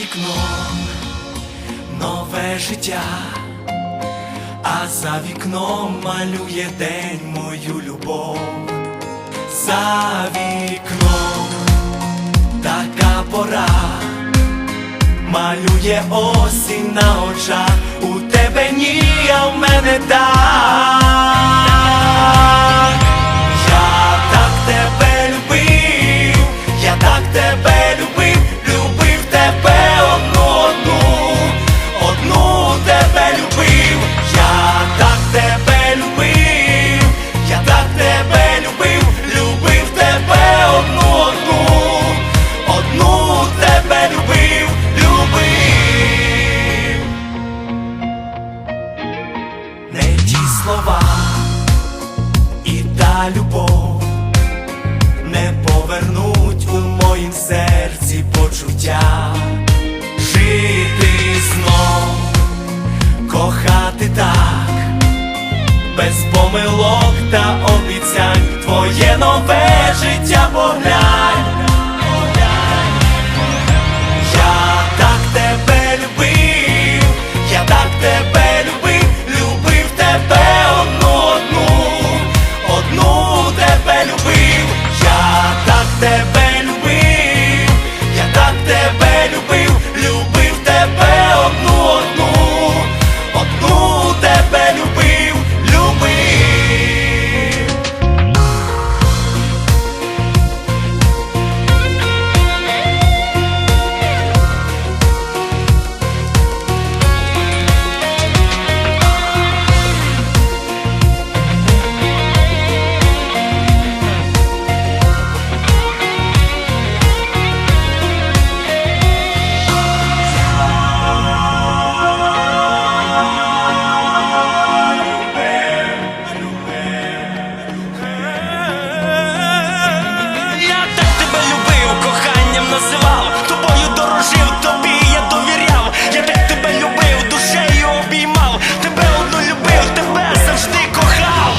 вікном нове життя, а за вікном малює день мою любов, за вікном така пора, малює осінь на очах, у тебе ні, а в мене та любов. Не повернуть у моїм серці почуття, жити знов, кохати так, без помилок та обіцянь, твоє нове життя поглянь. Коханням називав, тобою дорожив, тобі я довіряв. Я так тебе любив, душею обіймав, тебе одну любив, тебе завжди кохав.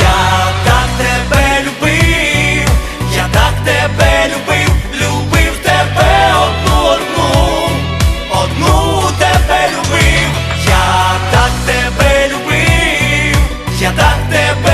Я так тебе любив, я так тебе любив, любив тебе одну, одну, одну тебе любив, я так тебе любив, я так тебе